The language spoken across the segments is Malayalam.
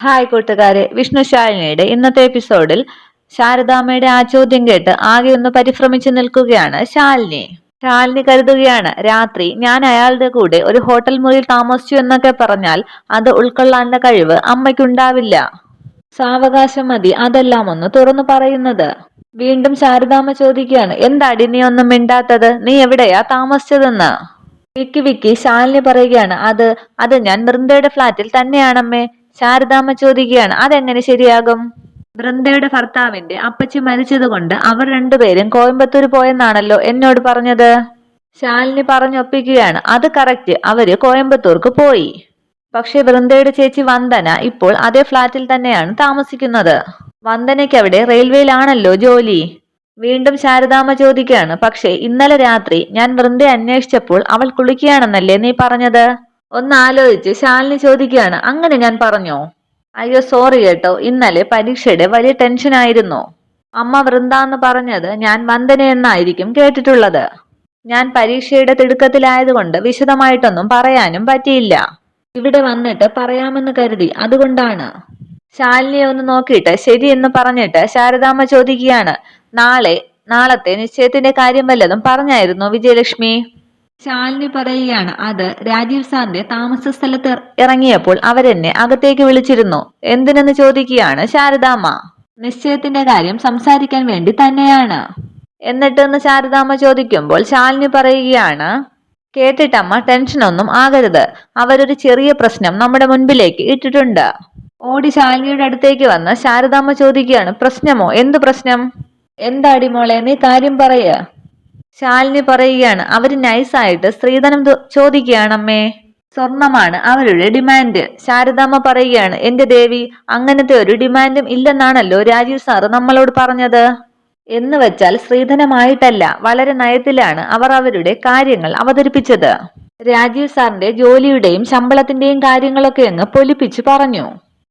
ഹായ് കൂട്ടുകാരെ. വിഷ്ണു ശാലിനിയുടെ ഇന്നത്തെ എപ്പിസോഡിൽ ശാരദാമ്മയുടെ ആ ചോദ്യം കേട്ട് ആകെ ഒന്ന് പരിഭ്രമിച്ചു നിൽക്കുകയാണ് ശാലിനി. ശാലിനി കരുതുകയാണ് രാത്രി ഞാൻ അയാളുടെ കൂടെ ഒരു ഹോട്ടൽ മുറിയിൽ താമസിച്ചു എന്നൊക്കെ പറഞ്ഞാൽ അത് ഉൾക്കൊള്ളാനുള്ള കഴിവ് അമ്മയ്ക്കുണ്ടാവില്ല. സാവകാശം മതി അതെല്ലാം ഒന്ന് തുറന്നു പറയുന്നത്. വീണ്ടും ശാരദാമ്മ ചോദിക്കുകയാണ് എന്താടി നീ ഒന്നും മിണ്ടാത്തത്? നീ എവിടെയാ താമസിച്ചതെന്ന്? വിക്കി വിക്കി ശാലിനി പറയുകയാണ് അത് അത് ഞാൻ വൃന്ദയുടെ ഫ്ലാറ്റിൽ തന്നെയാണമ്മേ. ശാരദാമ്മ ചോദിക്കുകയാണ് അതെങ്ങനെ ശരിയാകും? വൃന്ദയുടെ ഭർത്താവിന്റെ അപ്പച്ചി മരിച്ചതുകൊണ്ട് അവർ രണ്ടുപേരും കോയമ്പത്തൂർ പോയെന്നാണല്ലോ എന്നോട് പറഞ്ഞത്. ശാലിനി പറഞ്ഞൊപ്പിക്കുകയാണ് അത് കറക്റ്റ് അവർ കോയമ്പത്തൂർക്ക് പോയി. പക്ഷെ വൃന്ദയുടെ ചേച്ചി വന്ദന ഇപ്പോൾ അതേ ഫ്ലാറ്റിൽ തന്നെയാണ് താമസിക്കുന്നത്. വന്ദനയ്ക്ക് അവിടെ റെയിൽവേയിലാണല്ലോ ജോലി. വീണ്ടും ശാരദാമ്മ ചോദിക്കുകയാണ് പക്ഷെ ഇന്നലെ രാത്രി ഞാൻ വൃന്ദയെ അന്വേഷിച്ചപ്പോൾ അവൾ കുളിക്കുകയാണെന്നല്ലേ നീ പറഞ്ഞത്? ഒന്ന് ആലോചിച്ച് ശാലിനി ചോദിക്കുകയാണ്. അങ്ങനെ ഞാൻ പറഞ്ഞോ? അയ്യോ സോറി കേട്ടോ. ഇന്നലെ പരീക്ഷയുടെ വലിയ ടെൻഷൻ ആയിരുന്നു. അമ്മ വൃന്ദ എന്ന് പറഞ്ഞത് ഞാൻ വന്ദന എന്നായിരിക്കും കേട്ടിട്ടുള്ളത്. ഞാൻ പരീക്ഷയുടെ തിടുക്കത്തിലായതുകൊണ്ട് വിശദമായിട്ടൊന്നും പറയാനും പറ്റിയില്ല. ഇവിടെ വന്നിട്ട് പറയാമെന്ന് കരുതി. അതുകൊണ്ടാണ്. ശാലിനിയെ ഒന്ന് നോക്കിയിട്ട് എന്ന് പറഞ്ഞിട്ട് ശാരദാമ്മ ചോദിക്കുകയാണ്. നാളെ നാളത്തെ നിശ്ചയത്തിന്റെ കാര്യം വല്ലതും പറഞ്ഞായിരുന്നു വിജയലക്ഷ്മി? ശാലിനി പറയുകയാണ് അത് രാജീവ് സാറിന്റെ താമസ സ്ഥലത്ത് ഇറങ്ങിയപ്പോൾ അവരെന്നെ അകത്തേക്ക് വിളിച്ചിരുന്നു. എന്തിനെന്ന് ചോദിക്കുകയാണ് ശാരദാമ്മ. നിശ്ചയത്തിന്റെ കാര്യം സംസാരിക്കാൻ വേണ്ടി തന്നെയാണ്. എന്നിട്ടെന്ന് ശാരദാമ്മ ചോദിക്കുമ്പോൾ ശാലിനി പറയുകയാണ് കേട്ടിട്ടമ്മ ടെൻഷനൊന്നും ആകരുത്. അവരൊരു ചെറിയ പ്രശ്നം നമ്മുടെ മുൻപിലേക്ക് ഇട്ടിട്ടുണ്ട്. ഓടി ശാലിനിയുടെ അടുത്തേക്ക് വന്ന് ശാരദാമ്മ ചോദിക്കുകയാണ് പ്രശ്നമോ? എന്ത് പ്രശ്നം? എന്താടി മോളെ നീ കാര്യം പറയ. ശാലിനി പറയുകയാണ് അവർ നൈസായിട്ട് സ്ത്രീധനം ചോദിക്കുകയാണ് അമ്മേ സ്വർണമാണ് അവരുടെ ഡിമാൻഡ് ശാരദാമ്മ പറയുകയാണ് എന്റെ ദേവി അങ്ങനത്തെ ഒരു ഡിമാൻഡും ഇല്ലെന്നാണല്ലോ രാജീവ് സാറ് നമ്മളോട് പറഞ്ഞത്. എന്ന് വെച്ചാൽ സ്ത്രീധനമായിട്ടല്ല വളരെ നയത്തിലാണ് അവർ അവരുടെ കാര്യങ്ങൾ അവതരിപ്പിച്ചത്. രാജീവ് സാറിന്റെ ജോലിയുടെയും ശമ്പളത്തിന്റെയും കാര്യങ്ങളൊക്കെ അങ്ങ് പൊലിപ്പിച്ചു പറഞ്ഞു.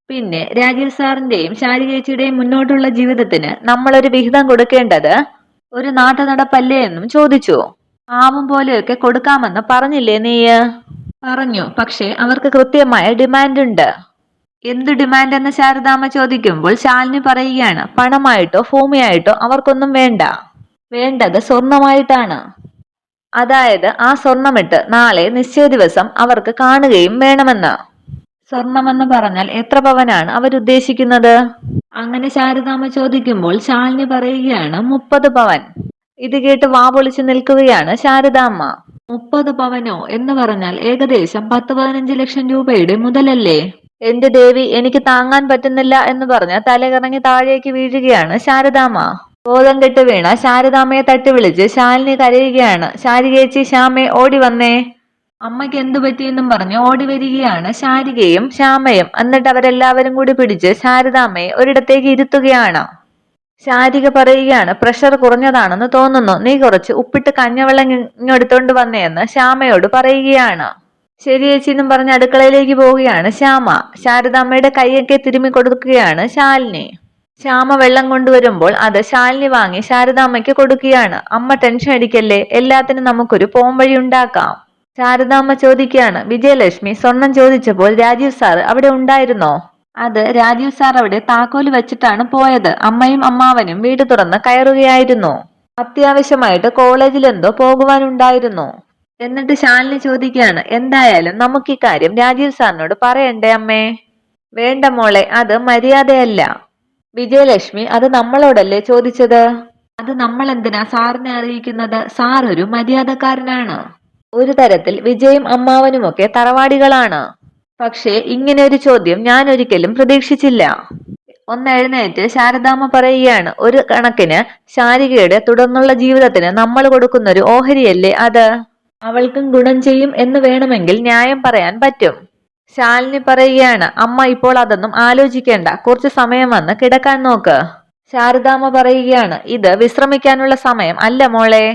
പിന്നെ രാജീവ് സാറിന്റെയും ശാരികേച്ചിയുടെയും മുന്നോട്ടുള്ള ജീവിതത്തിന് നമ്മളൊരു വിഹിതം കൊടുക്കേണ്ടത് ഒരു നാട്ടുനടപ്പല്ലേ എന്നും ചോദിച്ചു. ആവും പോലെയൊക്കെ കൊടുക്കാമെന്ന് പറഞ്ഞില്ലേ നീ? പറഞ്ഞു. പക്ഷേ അവർക്ക് കൃത്യമായ ഡിമാൻഡ് ഉണ്ട്. എന്ത് ഡിമാൻഡ് എന്ന് ശാരദാമ്മ ചോദിക്കുമ്പോൾ ശാലിനി പറയുകയാണ് പണമായിട്ടോ ഭൂമിയായിട്ടോ അവർക്കൊന്നും വേണ്ട. വേണ്ടത് സ്വർണമായിട്ടാണ്. അതായത് ആ സ്വർണമിട്ട് നാളെ നിശ്ചയ ദിവസം അവർക്ക് കാണുകയും വേണമെന്ന്. സ്വർണമെന്ന് പറഞ്ഞാൽ എത്ര പവനാണ്? അവരുദ്ദേശിക്കുന്നത്? അങ്ങനെ ശാരദാമ്മ ചോദിക്കുമ്പോൾ ശാലിനി പറയുകയാണ് മുപ്പത് പവൻ. ഇത് കേട്ട് വാ പൊളിച്ചു നിൽക്കുകയാണ് ശാരദാമ്മ. മുപ്പത് പവനോ? എന്ന് പറഞ്ഞാൽ ഏകദേശം പത്ത് പതിനഞ്ച് ലക്ഷം രൂപയുടെ മുതലല്ലേ? എന്റെ ദേവി എനിക്ക് താങ്ങാൻ പറ്റുന്നില്ല എന്ന് പറഞ്ഞ് തലകറങ്ങി താഴേക്ക് വീഴുകയാണ് ശാരദാമ്മ. ബോധം കെട്ട് വീണ ശാരദാമ്മയെ തട്ടി വിളിച്ച് ശാലിനി കരയുകയാണ്. ശാരികേച്ചി ശ്യാമെ ഓടി വന്നേ. അമ്മയ്ക്ക് എന്തു പറ്റിയെന്നും പറഞ്ഞ് ഓടി വരികയാണ് ശാരികയും ശ്യാമയും. എന്നിട്ട് അവരെല്ലാവരും കൂടി പിടിച്ച് ശാരദാമ്മയെ ഒരിടത്തേക്ക് ഇരുത്തുകയാണ്. ശാരിക പറയുകയാണ് പ്രഷർ കുറഞ്ഞതാണെന്ന് തോന്നുന്നു. നീ കുറച്ച് ഉപ്പിട്ട് കഞ്ഞവെള്ളം ഇങ്ങെടുത്തോണ്ട് വന്നേന്ന് ശ്യാമയോട് പറയുകയാണ്. ശരി ചേച്ചി എന്നും പറഞ്ഞ് അടുക്കളയിലേക്ക് പോവുകയാണ് ശ്യാമ. ശാരദാമ്മയുടെ കൈയൊക്കെ തിരുമ്മി കൊടുക്കുകയാണ് ശാലിനി. ശ്യാമ വെള്ളം കൊണ്ടുവരുമ്പോൾ അത് ശാലിനി വാങ്ങി ശാരദാമ്മയ്ക്ക് കൊടുക്കുകയാണ്. അമ്മ ടെൻഷൻ അടിക്കല്ലേ. എല്ലാത്തിനും നമുക്കൊരു പോംവഴി ഉണ്ടാക്കാം. ശാരദാമ്മ ചോദിക്കുകയാണ് വിജയലക്ഷ്മി സ്വർണം ചോദിച്ചപ്പോൾ രാജീവ് സാർ അവിടെ ഉണ്ടായിരുന്നോ? അത് രാജീവ് സാർ അവിടെ താക്കോൽ വെച്ചിട്ടാണ് പോയത്. അമ്മയും അമ്മാവനും വീട് തുറന്ന് കയറുകയായിരുന്നു. അത്യാവശ്യമായിട്ട് കോളേജിൽ എന്തോ പോകുവാനുണ്ടായിരുന്നു. എന്നിട്ട് ശാലിനി ചോദിക്കുകയാണ് എന്തായാലും നമുക്ക് ഈ കാര്യം രാജീവ് സാറിനോട് പറയണ്ടേ അമ്മേ? വേണ്ട മോളെ അത് മര്യാദയല്ല. വിജയലക്ഷ്മി അത് നമ്മളോടല്ലേ ചോദിച്ചത്? അത് നമ്മൾ എന്തിനാ സാറിനെ അറിയിക്കുന്നത്? സാർ ഒരു മര്യാദക്കാരനാണ്. ഒരു തരത്തിൽ വിജയും അമ്മാവനുമൊക്കെ തറവാടികളാണ്. പക്ഷേ ഇങ്ങനെ ഒരു ചോദ്യം ഞാൻ ഒരിക്കലും പ്രതീക്ഷിച്ചില്ല. ഒന്ന് എഴുന്നേറ്റ് ശാരദാമ്മ പറയുകയാണ് ഒരു കണക്കിന് ശാരികയുടെ തുടർന്നുള്ള ജീവിതത്തിന് നമ്മൾ കൊടുക്കുന്ന ഒരു ഓഹരിയല്ലേ അത്? അവൾക്കും ഗുണം ചെയ്യും എന്ന് വേണമെങ്കിൽ ന്യായം പറയാൻ പറ്റും. ശാലിനി പറയുകയാണ് അമ്മ ഇപ്പോൾ അതൊന്നും ആലോചിക്കേണ്ട കുറച്ച് സമയം വന്ന് കിടക്കാൻ നോക്ക്. ശാരദാമ്മ പറയുകയാണ് ഇത് വിശ്രമിക്കാനുള്ള സമയം അല്ല മോളെ.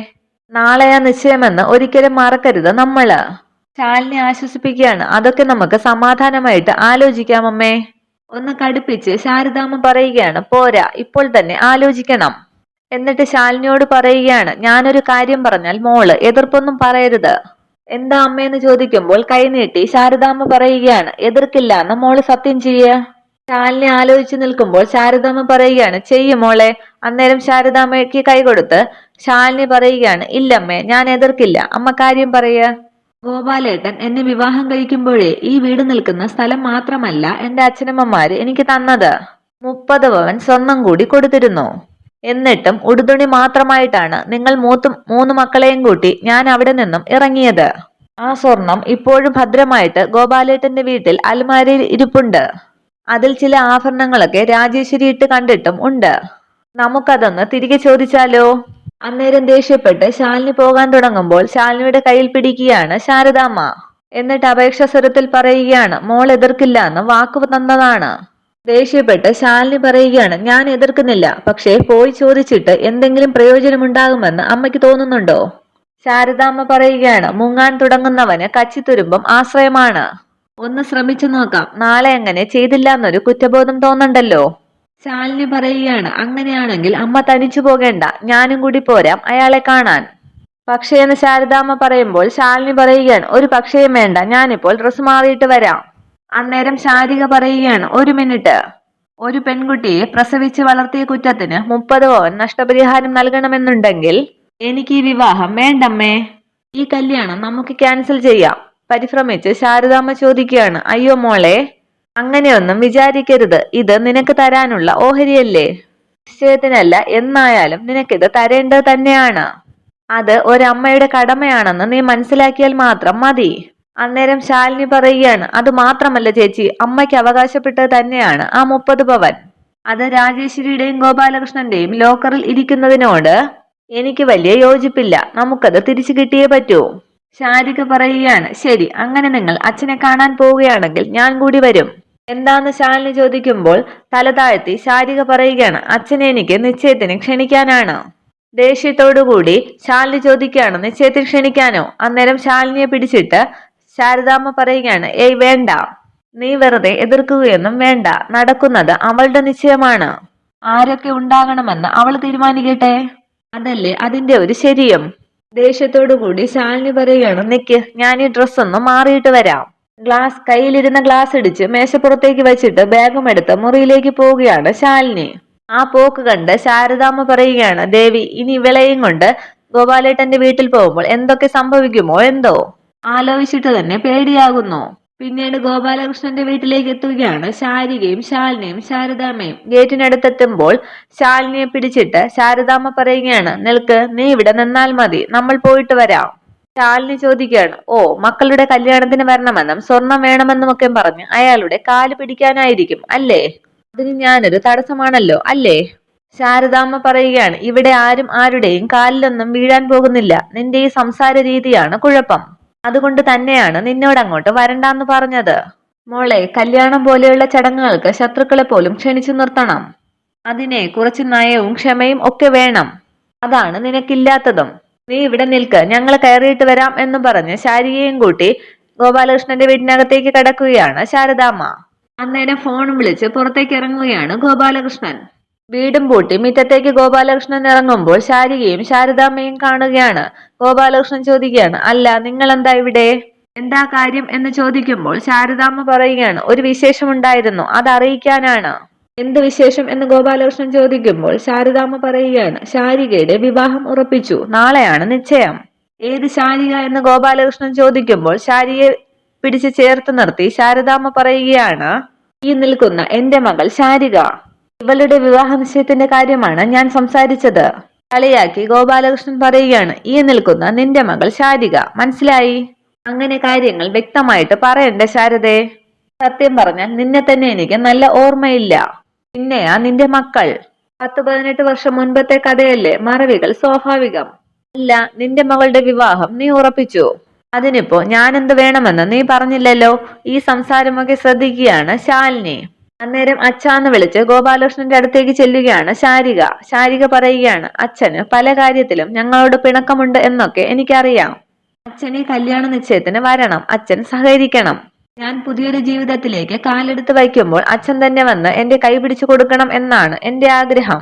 നാളെയാ നിശ്ചയമെന്ന് ഒരിക്കലും മറക്കരുത് നമ്മൾ. ചാലിനെ ആശ്വസിപ്പിക്കുകയാണ്. അതൊക്കെ നമുക്ക് സമാധാനമായിട്ട് ആലോചിക്കാം അമ്മേ. ഒന്ന് കടുപ്പിച്ച് ശാരദാമ്മ പറയുകയാണ് പോരാ ഇപ്പോൾ തന്നെ ആലോചിക്കണം. എന്നിട്ട് ശാലിനിയോട് പറയുകയാണ് ഞാനൊരു കാര്യം പറഞ്ഞാൽ മോൾ എതിർപ്പൊന്നും പറയരുത്. എന്താ അമ്മയെന്ന് ചോദിക്കുമ്പോൾ കൈനീട്ടി ശാരദാമ്മ പറയുകയാണ് എതിർക്കില്ല എന്ന മോൾ സത്യം ചെയ്യ. ശാലിനി ആലോചിച്ചു നിൽക്കുമ്പോൾ ശാരദാമ്മ പറയുകയാണ് ചെയ്യും മോളെ. അന്നേരം ശാരദാമ്മയ്ക്ക് കൈകൊടുത്ത് ശാലിനി പറയുകയാണ് ഇല്ലമ്മേ ഞാൻ എതിർക്കില്ല. അമ്മ കാര്യം പറയ ഗോപാലേട്ടൻ എന്നെ വിവാഹം കഴിക്കുമ്പോഴേ ഈ വീട് നിൽക്കുന്ന സ്ഥലം മാത്രമല്ല എന്റെ അച്ഛനമ്മമാര് എനിക്ക് തന്നത്. മുപ്പത് പവൻ സ്വന്തം കൂടി കൊടുത്തിരുന്നു. എന്നിട്ടും ഉടുതുണി മാത്രമായിട്ടാണ് നിങ്ങൾ മൂത്ത് മൂന്ന് മക്കളെയും കൂട്ടി ഞാൻ അവിടെ നിന്നും ഇറങ്ങിയത്. ആ സ്വർണം ഇപ്പോഴും ഭദ്രമായിട്ട് ഗോപാലേട്ടന്റെ വീട്ടിൽ അൽമാരയിൽ ഇരിപ്പുണ്ട്. അതിൽ ചില ആഭരണങ്ങളൊക്കെ രാജേശ്വരി ഇട്ട് കണ്ടിട്ടും ഉണ്ട്. നമുക്കതൊന്ന് തിരികെ ചോദിച്ചാലോ? അന്നേരം ദേഷ്യപ്പെട്ട് ശാലിനി പോകാൻ തുടങ്ങുമ്പോൾ ശാലിനിയുടെ കയ്യിൽ പിടിക്കുകയാണ് ശാരദാമ്മ. എന്നിട്ട് അപേക്ഷ സ്വരത്തിൽ പറയുകയാണ് മോൾ എതിർക്കില്ല എന്ന് വാക്ക് തന്നതാണ്. ദേഷ്യപ്പെട്ട് ശാലിനി പറയുകയാണ് ഞാൻ എതിർക്കുന്നില്ല പക്ഷേ പോയി ചോദിച്ചിട്ട് എന്തെങ്കിലും പ്രയോജനമുണ്ടാകുമെന്ന് അമ്മയ്ക്ക് തോന്നുന്നുണ്ടോ? ശാരദാമ്മ പറയുകയാണ് മുങ്ങാൻ തുടങ്ങുന്നവന് കച്ചിത്തുരുമ്പം ആശ്രയമാണ്. ഒന്ന് ശ്രമിച്ചു നോക്കാം നാളെ എങ്ങനെ ചെയ്തില്ല എന്നൊരു കുറ്റബോധം തോന്നണ്ടല്ലോ ശാലിനി പറയുകയാണ് അങ്ങനെയാണെങ്കിൽ അമ്മ തനിച്ചു പോകേണ്ട ഞാനും കൂടി പോരാം അയാളെ കാണാൻ. പക്ഷേ എന്ന് ശാരദാമ്മ പറയുമ്പോൾ ശാലിനി പറയുകയാണ് ഒരു പക്ഷേയും വേണ്ട ഞാനിപ്പോൾ ഡ്രസ്സ് മാറിയിട്ട് വരാം. അന്നേരം ശാരിക പറയുകയാണ് ഒരു മിനിറ്റ്. ഒരു പെൺകുട്ടിയെ പ്രസവിച്ച് വളർത്തിയ കുറ്റത്തിന് മുപ്പത് പവൻ നഷ്ടപരിഹാരം നൽകണമെന്നുണ്ടെങ്കിൽ എനിക്ക് ഈ വിവാഹം വേണ്ടമ്മേ. ഈ കല്യാണം നമുക്ക് ക്യാൻസൽ ചെയ്യാം. പരിഭ്രമിച്ച് ശാരദാമ്മ ചോദിക്കുകയാണ് അയ്യോ മോളെ അങ്ങനെയൊന്നും വിചാരിക്കരുത്. ഇത് നിനക്ക് തരാനുള്ള ഓഹരിയല്ലേ? നിശ്ചയത്തിനല്ല എന്നായാലും നിനക്കിത് തരേണ്ടത് തന്നെയാണ്. അത് ഒരമ്മയുടെ കടമയാണെന്ന് നീ മനസ്സിലാക്കിയാൽ മാത്രം മതി. അന്നേരം ശാലിനി പറയുകയാണ് അത് മാത്രമല്ല ചേച്ചി അമ്മയ്ക്ക് അവകാശപ്പെട്ടത് തന്നെയാണ് ആ മുപ്പത് പവൻ. അത് രാജേശ്വരിയുടെയും ഗോപാലകൃഷ്ണന്റെയും ലോക്കറിൽ ഇരിക്കുന്നതിനോട് എനിക്ക് വലിയ യോജിപ്പില്ല. നമുക്കത് തിരിച്ചു കിട്ടിയേ പറ്റൂ. ശാരിക പറയുകയാണ് ശരി അങ്ങനെ നിങ്ങൾ അച്ഛനെ കാണാൻ പോവുകയാണെങ്കിൽ ഞാൻ കൂടി വരും. എന്താന്ന് ശാലിനി ചോദിക്കുമ്പോൾ തല താഴ്ത്തി ശാരിക പറയുകയാണ് അച്ഛനെ എനിക്ക് നിശ്ചയത്തിന് ക്ഷണിക്കാനാണ്. ദേഷ്യത്തോടുകൂടി ശാലിനി ചോദിക്കുകയാണ് നിശ്ചയത്തിന് ക്ഷണിക്കാനോ? അന്നേരം ശാലിനിയെ പിടിച്ചിട്ട് ശാരദാമ്മ പറയുകയാണ് ഏയ് വേണ്ട നീ വെറുതെ എതിർക്കുകയൊന്നും വേണ്ട നടക്കുന്നത് അവളുടെ നിശ്ചയമാണ്. ആരൊക്കെ ഉണ്ടാകണമെന്ന് അവൾ തീരുമാനിക്കട്ടെ? അതല്ലേ അതിന്റെ ഒരു ശരിയും. ദേഷ്യത്തോടു കൂടി ശാലിനി പറയുകയാണ് നിക്ക് ഞാൻ ഈ ഡ്രസ്സൊന്നും മാറിയിട്ട് വരാം. ഗ്ലാസ് കയ്യിലിരുന്ന ഗ്ലാസ് ഇടിച്ച് മേശപ്പുറത്തേക്ക് വെച്ചിട്ട് ബാഗും എടുത്ത് മുറിയിലേക്ക് പോവുകയാണ് ശാലിനി. ആ പോക്ക് കണ്ട് ശാരദാമ്മ പറയുകയാണ് ദേവി ഇനി ഇവളെയും കൊണ്ട് ഗോപാലേട്ടന്റെ വീട്ടിൽ പോകുമ്പോൾ എന്തൊക്കെ സംഭവിക്കുമോ എന്തോ? ആലോചിച്ചിട്ട് തന്നെ പേടിയാകുന്നു. പിന്നീട് ഗോപാലകൃഷ്ണന്റെ വീട്ടിലേക്ക് എത്തുകയാണ് ശാരികയും ശാലിനിയും ശാരദാമ്മയും. ഗേറ്റിനടുത്തെത്തുമ്പോൾ ശാലിനിയെ പിടിച്ചിട്ട് ശാരദാമ്മ പറയുകയാണ് നിൽക്ക് നീ ഇവിടെ നിന്നാൽ മതി നമ്മൾ പോയിട്ട് വരാം. ശാലിനി ചോദിക്കുകയാണ് ഓ മക്കളുടെ കല്യാണത്തിന് വരണമെന്നും സ്വർണം വേണമെന്നും ഒക്കെ പറഞ്ഞ് അയാളുടെ കാൽ പിടിക്കാനായിരിക്കും അല്ലേ? അതിന് ഞാനൊരു തടസ്സമാണല്ലോ അല്ലേ? ശാരദാമ്മ പറയുകയാണ് ഇവിടെ ആരും ആരുടെയും കാലിലൊന്നും വീഴാൻ പോകുന്നില്ല. നിന്റെ ഈ സംസാര രീതിയാണ് കുഴപ്പം. അതുകൊണ്ട് തന്നെയാണ് നിന്നോട് അങ്ങോട്ട് വരണ്ടാന്ന് പറഞ്ഞത്. മോളെ കല്യാണം പോലെയുള്ള ചടങ്ങുകൾക്ക് ശത്രുക്കളെ പോലും ക്ഷണിച്ചു നിർത്തണം. അതിനെ കുറച്ച് നയവും ക്ഷമയും ഒക്കെ വേണം. അതാണ് നിനക്കില്ലാത്തതും. നീ ഇവിടെ നിൽക്ക്. ഞങ്ങൾ കയറിയിട്ട് വരാം എന്ന് പറഞ്ഞ് ശാരികയും കൂട്ടി ഗോപാലകൃഷ്ണന്റെ വീടിനകത്തേക്ക് കടക്കുകയാണ്. ശാരദാമ്മ അന്നേരം ഫോൺ വിളിച്ച് പുറത്തേക്ക് ഇറങ്ങുകയാണ് ഗോപാലകൃഷ്ണൻ. വീടും പൂട്ടി മിറ്റത്തേക്ക് ഗോപാലകൃഷ്ണൻ ഇറങ്ങുമ്പോൾ ശാരികയും ശാരദാമ്മയും കാണുകയാണ്. ഗോപാലകൃഷ്ണൻ ചോദിക്കുകയാണ് അല്ല നിങ്ങൾ എന്താ ഇവിടെ? എന്താ കാര്യം? എന്ന് ചോദിക്കുമ്പോൾ ശാരദാമ്മ പറയുകയാണ് ഒരു വിശേഷമുണ്ടായിരുന്നു. അത് അറിയിക്കാനാണ് എന്ത് വിശേഷം എന്ന് ഗോപാലകൃഷ്ണൻ ചോദിക്കുമ്പോൾ ശാരദാമ്മ പറയുകയാണ് ശാരികയുടെ വിവാഹം ഉറപ്പിച്ചു നാളെയാണ് നിശ്ചയം. ഏത് ശാരിക എന്ന് ഗോപാലകൃഷ്ണൻ ചോദിക്കുമ്പോൾ ശാരിയെ പിടിച്ച് ചേർത്ത് നിർത്തി ശാരദാമ്മ പറയുകയാണ് ഈ നിൽക്കുന്ന എന്റെ മകൾ ശാരിക ഇവളുടെ വിവാഹ നിശ്ചയത്തിന്റെ കാര്യമാണ് ഞാൻ സംസാരിച്ചത്. കളിയാക്കി ഗോപാലകൃഷ്ണൻ പറയുകയാണ് ഈ നിൽക്കുന്ന നിന്റെ മകൾ ശാരിക മനസ്സിലായി? അങ്ങനെ കാര്യങ്ങൾ വ്യക്തമായിട്ട് പറയണ്ട ശാരദേ. സത്യം പറഞ്ഞാൽ നിന്നെ തന്നെ എനിക്ക് നല്ല ഓർമ്മയില്ല. പിന്നെയാ നിന്റെ മക്കൾ. പത്ത് പതിനെട്ട് വർഷം മുൻപത്തെ കഥയല്ലേ? മറവികൾ സ്വാഭാവികം. അല്ല നിന്റെ മകളുടെ വിവാഹം നീ ഉറപ്പിച്ചു. അതിനിപ്പോ ഞാൻ എന്ത് വേണമെന്ന് നീ പറഞ്ഞില്ലല്ലോ? ഈ സംസാരമൊക്കെ ശ്രദ്ധിക്കുകയാണ് ശാലിനി. അന്നേരം അച്ഛാന്ന് വിളിച്ച് ഗോപാലകൃഷ്ണന്റെ അടുത്തേക്ക് ചെല്ലുകയാണ് ശാരിക. ശാരിക പറയുകയാണ് അച്ഛന് പല കാര്യത്തിലും ഞങ്ങളോട് പിണക്കമുണ്ട് എന്നൊക്കെ എനിക്കറിയാം. അച്ഛനെ കല്യാണ നിശ്ചയത്തിന് വരണം. അച്ഛൻ സഹകരിക്കണം. ഞാൻ പുതിയൊരു ജീവിതത്തിലേക്ക് കാലെടുത്ത് വയ്ക്കുമ്പോൾ അച്ഛൻ തന്നെ വന്ന് എന്റെ കൈ പിടിച്ചു കൊടുക്കണം എന്നാണ് എന്റെ ആഗ്രഹം.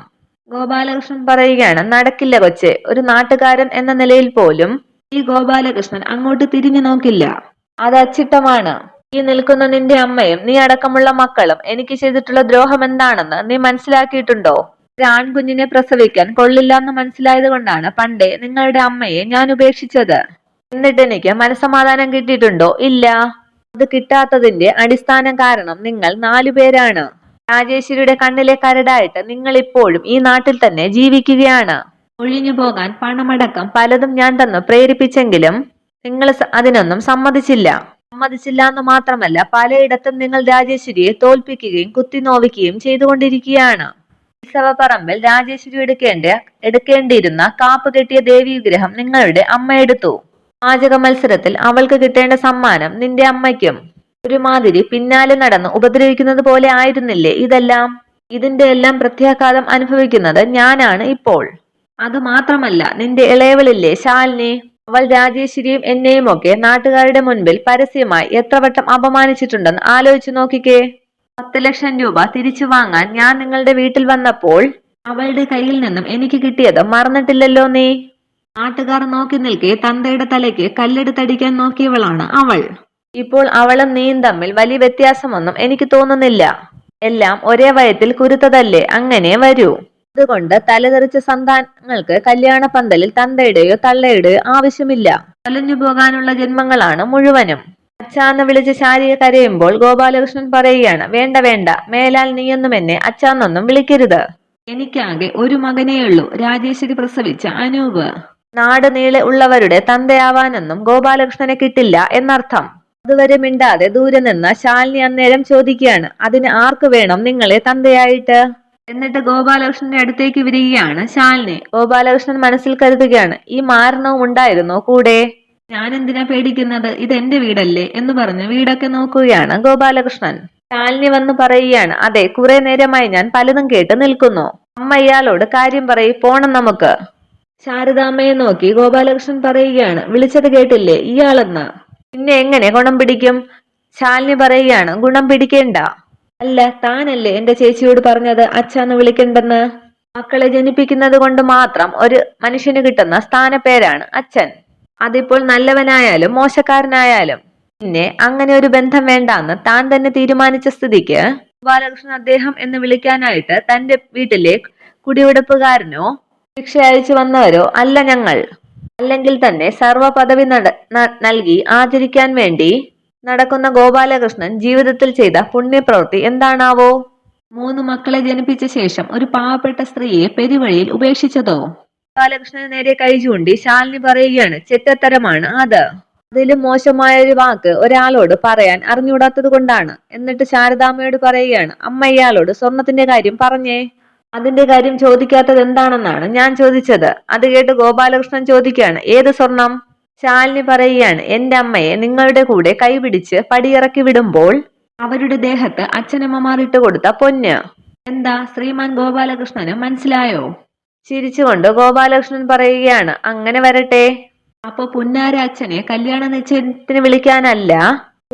ഗോപാലകൃഷ്ണൻ പറയുകയാണ് നടക്കില്ല കൊച്ചെ ഒരു നാട്ടുകാരൻ എന്ന നിലയിൽ പോലും ഈ ഗോപാലകൃഷ്ണൻ അങ്ങോട്ട് തിരിഞ്ഞു നോക്കില്ല. അത് അച്ചിട്ടമാണ്. ഈ നിൽക്കുന്ന നിന്റെ അമ്മയും നീ അടക്കമുള്ള മക്കളും എനിക്ക് ചെയ്തിട്ടുള്ള ദ്രോഹം എന്താണെന്ന് നീ മനസ്സിലാക്കിയിട്ടുണ്ടോ? ഒരു ആൺകുഞ്ഞിനെ പ്രസവിക്കാൻ കൊള്ളില്ലെന്ന് മനസ്സിലായത് കൊണ്ടാണ് പണ്ടേ നിങ്ങളുടെ അമ്മയെ ഞാൻ ഉപേക്ഷിച്ചത്. എന്നിട്ട് എനിക്ക് മനസമാധാനം കിട്ടിയിട്ടുണ്ടോ? ഇല്ല. അത് കിട്ടാത്തതിന്റെ അടിസ്ഥാന കാരണം നിങ്ങൾ നാലു പേരാണ്. രാജേശ്വരിയുടെ കണ്ണിലെ കരടായിട്ട് നിങ്ങൾ ഇപ്പോഴും ഈ നാട്ടിൽ തന്നെ ജീവിക്കുകയാണ്. ഒഴിഞ്ഞു പോകാൻ പണമടക്കം പലതും ഞാൻ തന്നു പ്രേരിപ്പിച്ചെങ്കിലും നിങ്ങൾ അതിനൊന്നും സമ്മതിച്ചില്ല. സമ്മതിച്ചില്ല എന്ന് മാത്രമല്ല പലയിടത്തും നിങ്ങൾ രാജേശ്വരിയെ തോൽപ്പിക്കുകയും കുത്തിനോവിക്കുകയും ചെയ്തുകൊണ്ടിരിക്കുകയാണ്. ഉത്സവപ്പറമ്പിൽ രാജേശ്വരി എടുക്കേണ്ട എടുക്കേണ്ടിയിരുന്ന കാപ്പ് കെട്ടിയ ദേവി വിഗ്രഹം നിങ്ങളുടെ അമ്മ എടുത്തു. പാചക മത്സരത്തിൽ അവൾക്ക് കിട്ടേണ്ട സമ്മാനം നിന്റെ അമ്മയ്ക്കും. ഒരുമാതിരി പിന്നാലെ നടന്ന് ഉപദ്രവിക്കുന്നത് പോലെ ആയിരുന്നില്ലേ ഇതെല്ലാം? ഇതിന്റെ എല്ലാം പ്രത്യാഘാതം അനുഭവിക്കുന്നത് ഞാനാണ് ഇപ്പോൾ. അത് മാത്രമല്ല നിന്റെ ഇളയവളില്ലേ ശാലിനി? അവൾ രാജേശ്വരിയും എന്നെയും ഒക്കെ നാട്ടുകാരുടെ മുൻപിൽ പരസ്യമായി എത്ര വട്ടം അപമാനിച്ചിട്ടുണ്ടെന്ന് ആലോചിച്ചു നോക്കിക്കേ. പത്ത് ലക്ഷം രൂപ തിരിച്ചു വാങ്ങാൻ ഞാൻ നിങ്ങളുടെ വീട്ടിൽ വന്നപ്പോൾ അവളുടെ കയ്യിൽ നിന്നും എനിക്ക് കിട്ടിയത് മറന്നിട്ടില്ലല്ലോ നീ. നാട്ടുകാർ നോക്കി നിൽക്കെ തന്തയുടെ തലയ്ക്ക് കല്ലെടുത്തടിക്കാൻ നോക്കിയവളാണ് അവൾ. ഇപ്പോൾ അവളും നീയും തമ്മിൽ വലിയ വ്യത്യാസമൊന്നും എനിക്ക് തോന്നുന്നില്ല. എല്ലാം ഒരേ വയത്തിൽ കുരുത്തതല്ലേ അങ്ങനെ വരൂ. അതുകൊണ്ട് തലതെറിച്ച സന്താനങ്ങൾക്ക് കല്യാണ പന്തലിൽ തന്തയുടെയോ തള്ളയുടെയോ ആവശ്യമില്ല. തലഞ്ഞു പോകാനുള്ള ജന്മങ്ങളാണ് മുഴുവനും. അച്ഛാന്ന് വിളിച്ച് ശാരിക കരയുമ്പോൾ ഗോപാലകൃഷ്ണൻ പറയുകയാണ് വേണ്ട വേണ്ട മേലാൽ നീയൊന്നും എന്നെ അച്ഛാന്നൊന്നും വിളിക്കരുത്. എനിക്കാകെ ഒരു മകനേയുള്ളൂ രാജേശ്വരി പ്രസവിച്ച അനൂപ്. നാട് നീളെ ഉള്ളവരുടെ തന്തയാവാനൊന്നും ഗോപാലകൃഷ്ണനെ കിട്ടില്ല എന്നർത്ഥം. അതുവരെ മിണ്ടാതെ ദൂരെ നിന്ന് ശാലിനി അന്നേരം ചോദിക്കുകയാണ് അതിന് ആർക്ക് വേണം നിങ്ങളെ തന്തയായിട്ട്? എന്നിട്ട് ഗോപാലകൃഷ്ണന്റെ അടുത്തേക്ക് വരികയാണ് ശാലിനി. ഗോപാലകൃഷ്ണൻ മനസ്സിൽ കരുതുകയാണ് ഈ മാരണവും ഉണ്ടായിരുന്നോ കൂടെ? ഞാൻ എന്തിനാ പേടിക്കുന്നത്? ഇത് എന്റെ വീടല്ലേ? എന്ന് പറഞ്ഞ് വീടൊക്കെ നോക്കുകയാണ് ഗോപാലകൃഷ്ണൻ. ശാലിനി വന്ന് പറയുകയാണ് അതെ കുറെ നേരമായി ഞാൻ പലതും കേട്ട് നിൽക്കുന്നു. അമ്മ ഇയാളോട് കാര്യം പറയി പോണം നമുക്ക്. ശാരദാമ്മയെ നോക്കി ഗോപാലകൃഷ്ണൻ പറയുകയാണ്. വിളിച്ചത് കേട്ടില്ലേ? ഇയാളെന്ന്. പിന്നെ എങ്ങനെ ഗുണം പിടിക്കും? ശാലിനി പറയുകയാണ് ഗുണം പിടിക്കേണ്ട. അല്ല താനല്ലേ എന്റെ ചേച്ചിയോട് പറഞ്ഞത് അച്ഛന്ന് വിളിക്കണ്ടെന്ന്? മക്കളെ ജനിപ്പിക്കുന്നത് കൊണ്ട് മാത്രം ഒരു മനുഷ്യന് കിട്ടുന്ന സ്ഥാനപ്പേരാണ് അച്ഛൻ. അതിപ്പോൾ നല്ലവനായാലും മോശക്കാരനായാലും. പിന്നെ അങ്ങനെ ഒരു ബന്ധം വേണ്ടാന്ന് താൻ തന്നെ തീരുമാനിച്ച സ്ഥിതിക്ക് ബാലകൃഷ്ണൻ അദ്ദേഹം എന്ന് വിളിക്കാനായിട്ട് തന്റെ വീട്ടിലെ കുടിവെടുപ്പുകാരനോ ശിക്ഷ അയച്ചു വന്നവരോ അല്ല ഞങ്ങൾ. അല്ലെങ്കിൽ തന്നെ സർവ പദവി നൽകി ആചരിക്കാൻ വേണ്ടി നടക്കുന്ന ഗോപാലകൃഷ്ണൻ ജീവിതത്തിൽ ചെയ്ത പുണ്യപ്രവൃത്തി എന്താണാവോ? മൂന്ന് മക്കളെ ജനിപ്പിച്ച ശേഷം ഒരു പാവപ്പെട്ട സ്ത്രീയെ പെരുവഴിയിൽ ഉപേക്ഷിച്ചതോ? ഗോപാലകൃഷ്ണന് നേരെ കൈ ചൂണ്ടി ശാലിനി പറയുകയാണ് ചെറ്റത്തരമാണ് അത്. അതിലും മോശമായ ഒരു വാക്ക് ഒരാളോട് പറയാൻ അറിഞ്ഞുകൂടാത്തത് കൊണ്ടാണ്. എന്നിട്ട് ശാരദാമ്മയോട് പറയുകയാണ് അമ്മ ഇയാളോട് സ്വർണത്തിന്റെ കാര്യം പറഞ്ഞേ. അതിന്റെ കാര്യം ചോദിക്കാത്തത് എന്താണെന്നാണ് ഞാൻ ചോദിച്ചത്. അത് കേട്ട് ഗോപാലകൃഷ്ണൻ ചോദിക്കുകയാണ് ഏത് സ്വർണം? ശാലിനി പറയുകയാണ് എന്റെ അമ്മയെ നിങ്ങളുടെ കൂടെ കൈപിടിച്ച് പടിയിറക്കി വിടുമ്പോൾ അവരുടെ ദേഹത്ത് അച്ഛനമ്മമാർ ഇട്ട് കൊടുത്ത പൊന്ന്. എന്താ? ശ്രീമാൻ ഗോപാലകൃഷ്ണന് മനസ്സിലായോ? ചിരിച്ചുകൊണ്ട് ഗോപാലകൃഷ്ണൻ പറയുകയാണ് അങ്ങനെ വരട്ടെ. അപ്പൊ പുന്നാര അച്ഛനെ കല്യാണ നിശ്ചയത്തിന് വിളിക്കാനല്ല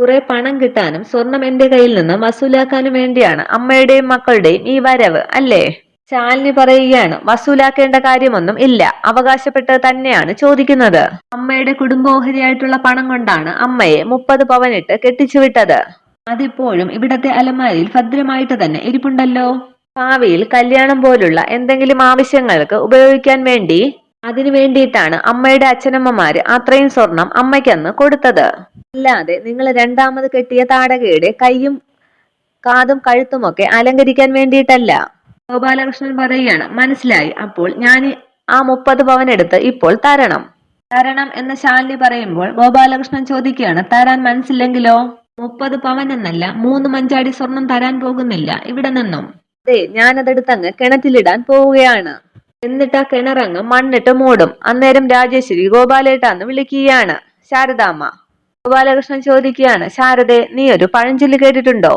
കുറെ പണം കിട്ടാനും സ്വർണം എന്റെ കയ്യിൽ നിന്ന് വസൂലാക്കാനും വേണ്ടിയാണ് അമ്മയുടെയും മക്കളുടെയും ഈ വരവ് അല്ലേ? ശാലിനി പറയുകയാണ് വസൂലാക്കേണ്ട കാര്യമൊന്നും ഇല്ല. അവകാശപ്പെട്ട് തന്നെയാണ് ചോദിക്കുന്നത്. അമ്മയുടെ കുടുംബോഹരിയായിട്ടുള്ള പണം കൊണ്ടാണ് അമ്മയെ മുപ്പത് പവനിട്ട് കെട്ടിച്ചുവിട്ടത്. അതിപ്പോഴും ഇവിടത്തെ അലമാരിയിൽ ഭദ്രമായിട്ട് തന്നെ ഇരിപ്പുണ്ടല്ലോ. ഭാവിയിൽ കല്യാണം പോലുള്ള എന്തെങ്കിലും ആവശ്യങ്ങൾക്ക് ഉപയോഗിക്കാൻ വേണ്ടി അതിനു വേണ്ടിയിട്ടാണ് അമ്മയുടെ അച്ഛനമ്മമാര് അത്രയും സ്വർണം അമ്മയ്ക്കന്ന് കൊടുത്തത്. അല്ലാതെ നിങ്ങൾ രണ്ടാമത് കെട്ടിയ താടകയുടെ കൈയും കാതും കഴുത്തുമൊക്കെ അലങ്കരിക്കാൻ വേണ്ടിയിട്ടല്ല. ഗോപാലകൃഷ്ണൻ പറയുകയാണ് മനസ്സിലായി. അപ്പോൾ ഞാൻ ആ മുപ്പത് പവൻ എടുത്ത് ഇപ്പോൾ തരണം. തരണം എന്ന് ശാലിനി പറയുമ്പോൾ ഗോപാലകൃഷ്ണൻ ചോദിക്കുകയാണ് തരാൻ മനസ്സില്ലെങ്കിലോ? മുപ്പത് പവൻ എന്നല്ല മൂന്ന് മഞ്ചാടി സ്വർണം തരാൻ പോകുന്നില്ല ഇവിടെ നിന്നും. അതെ ഞാനതെടുത്തങ്ങ് കിണറ്റിലിടാൻ പോവുകയാണ്. എന്നിട്ട് ആ കിണറങ്ങ് മണ്ണിട്ട് മൂടും. അന്നേരം രാജേശ്വരി ഗോപാലേട്ടാന്ന് വിളിക്കുകയാണ് ശാരദാമ്മ. ഗോപാലകൃഷ്ണൻ ചോദിക്കുകയാണ് ശാരദേ നീ ഒരു പഴഞ്ചൊല്ലി കേട്ടിട്ടുണ്ടോ?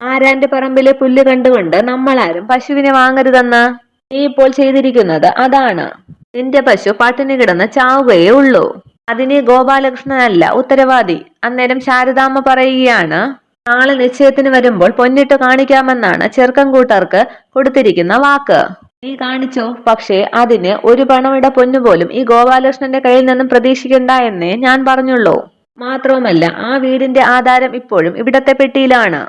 ആരാന്റെ പറമ്പിലെ പുല്ല് കണ്ടുകൊണ്ട് നമ്മളാരും പശുവിനെ വാങ്ങരുതെന്ന്? നീ ഇപ്പോൾ ചെയ്തിരിക്കുന്നത് അതാണ്. നിന്റെ പശു പട്ടിണി കിടന്ന് ചാവുകയേ ഉള്ളൂ. അതിന് ഗോപാലകൃഷ്ണനല്ല ഉത്തരവാദി. അന്നേരം ശാരദാമ്മ പറയുകയാണ് നാളെ നിശ്ചയത്തിന് വരുമ്പോൾ പൊന്നിട്ട് കാണിക്കാമെന്നാണ് ചെറുക്കം കൂട്ടർക്ക് കൊടുത്തിരിക്കുന്ന വാക്ക്. നീ കാണിച്ചോ? പക്ഷേ അതിന് ഒരു പണമിട പൊന്നുപോലും ഈ ഗോപാലകൃഷ്ണന്റെ കയ്യിൽ നിന്നും പ്രതീക്ഷിക്കണ്ട എന്നേ ഞാൻ പറഞ്ഞുള്ളൂ. മാത്രവുമല്ല ആ വീടിന്റെ ആധാരം ഇപ്പോഴും ഇവിടത്തെ പെട്ടിയിലാണ്.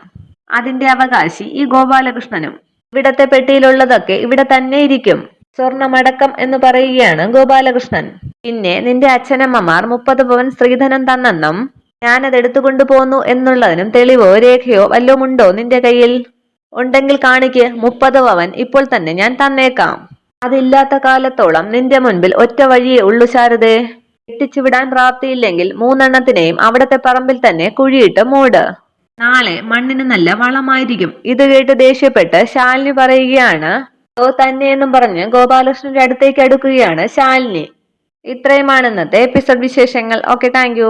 അതിന്റെ അവകാശി ഈ ഗോപാലകൃഷ്ണനും. ഇവിടത്തെ പെട്ടിയിലുള്ളതൊക്കെ ഇവിടെ തന്നെ ഇരിക്കും. സ്വർണമടക്കം എന്ന് പറയുകയാണ് ഗോപാലകൃഷ്ണൻ. പിന്നെ നിന്റെ അച്ഛനമ്മമാർ മുപ്പത് പവൻ സ്ത്രീധനം തന്നെന്നും ഞാനത് എടുത്തുകൊണ്ടു പോന്നു എന്നുള്ളതിനും തെളിവോ രേഖയോ വല്ലതും ഉണ്ടോ നിന്റെ കയ്യിൽ? ഉണ്ടെങ്കിൽ കാണിക്ക് മുപ്പത് പവൻ ഇപ്പോൾ തന്നെ ഞാൻ തന്നേക്കാം. അതില്ലാത്ത കാലത്തോളം നിന്റെ മുൻപിൽ ഒറ്റ വഴിയേ ഉള്ളു ശാരദേ. എത്തിച്ചുവിടാൻ പ്രാപ്തിയില്ലെങ്കിൽ മൂന്നെണ്ണത്തിനെയും അവിടത്തെ പറമ്പിൽ തന്നെ കുഴിയിട്ട് മൂട്. നാളെ മണ്ണിന് നല്ല വളമായിരിക്കും. ഇത് കേട്ട് ദേഷ്യപ്പെട്ട് ശാലിനി പറയുകയാണ് ഓ തന്നെ എന്നും പറഞ്ഞ് ഗോപാലകൃഷ്ണന്റെ അടുത്തേക്ക് അടുക്കുകയാണ് ശാലിനി. ഇത്രയുമാണ് ഇന്നത്തെ എപ്പിസോഡ് വിശേഷങ്ങൾ ഓക്കെ താങ്ക്